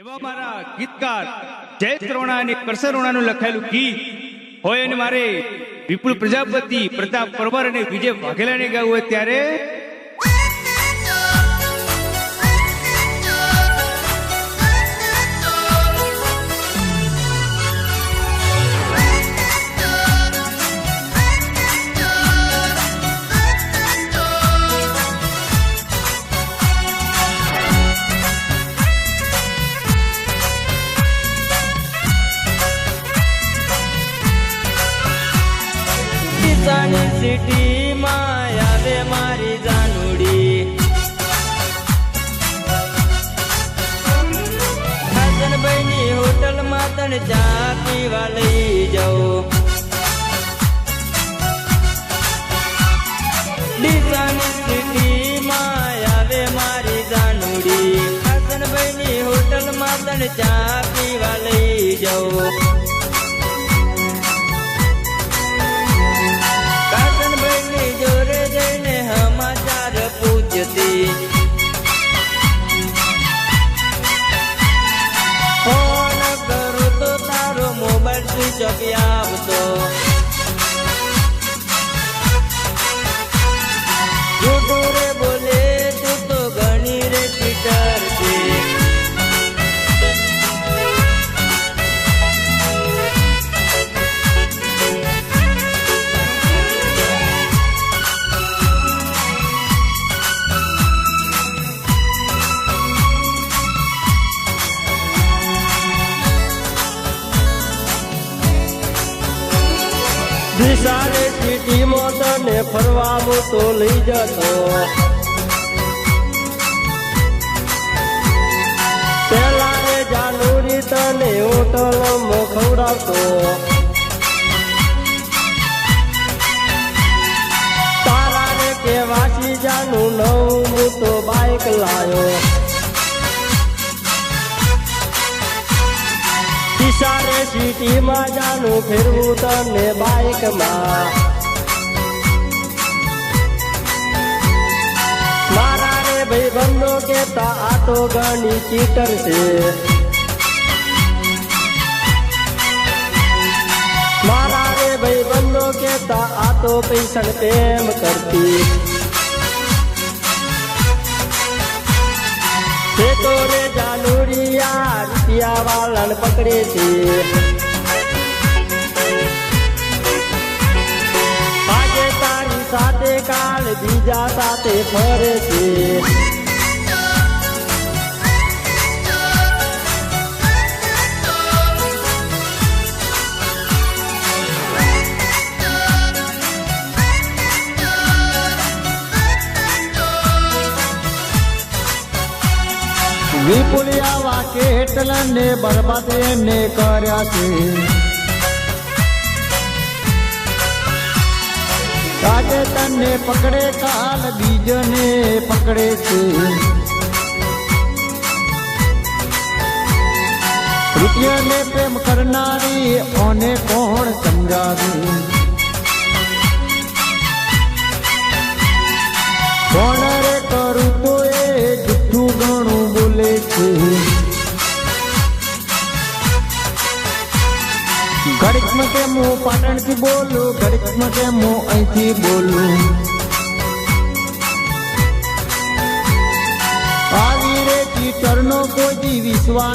એવા મારા ગીતકાર જય ત્રોણા અને કરસરોણાનું લખાયેલું ગીત હોય અને મારે વિપુલ પ્રજાપતિ, પ્રતાપ પરમાર અને વિજય વાઘેલાને ગાવું હોય ત્યારે કિસાની સિટીમાં આવે મારી જાનુડી. હસનભાઈની હોટલમાં તને ચા પીવા લઈ જાઉં. ડીસાની સિટીમાં આવે મારી જાનુડી. હસનભાઈની હોટલમાં તને ચા ઓફ આવતો. દિશાને સિટીમાં તને ફરવા તો લઈ જતો. પેલા રે જાનુરી તને હોટલ ખવડાવતો. તારા ને કે વાસી જાનું નવું તો બાઈક લાયો. સિટીમાં જાનું ફેરવું તને બાઈકમાં મારા રે ભાઈ બંધો કેતા આ તો ઘણી ચીટર છે. મારા રે ભાઈ બંધો કેતા આ તો પૈસા પ્રેમ કરતી. જાનુરિયા રૂપિયા વાળાને પકડે છે આજે તારી સાથે કાલ બીજા સાથે ફરે છે. વિપુલિયા વાકે એટલને બરબાદ કર્યા છે? આજે પકડે કાલ, બીજને પકડે છે. પ્રેમ કરનારી ઓને કોણ સમજાવે? પાટણથી બોલું? ઘડીકમાં કેમ અહીંથી બોલું? આવી રે ટીચરનો કોઈ દી વિશ્વા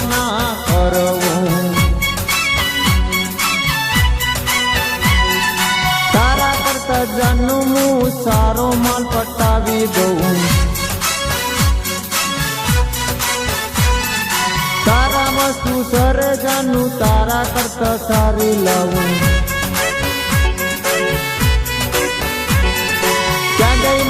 તારા કરતા જાનું હું સારો માલ પટાવી દઉં. દુનિયાનું તારા કરતા સારી લાવું. ક્યાં ગઈ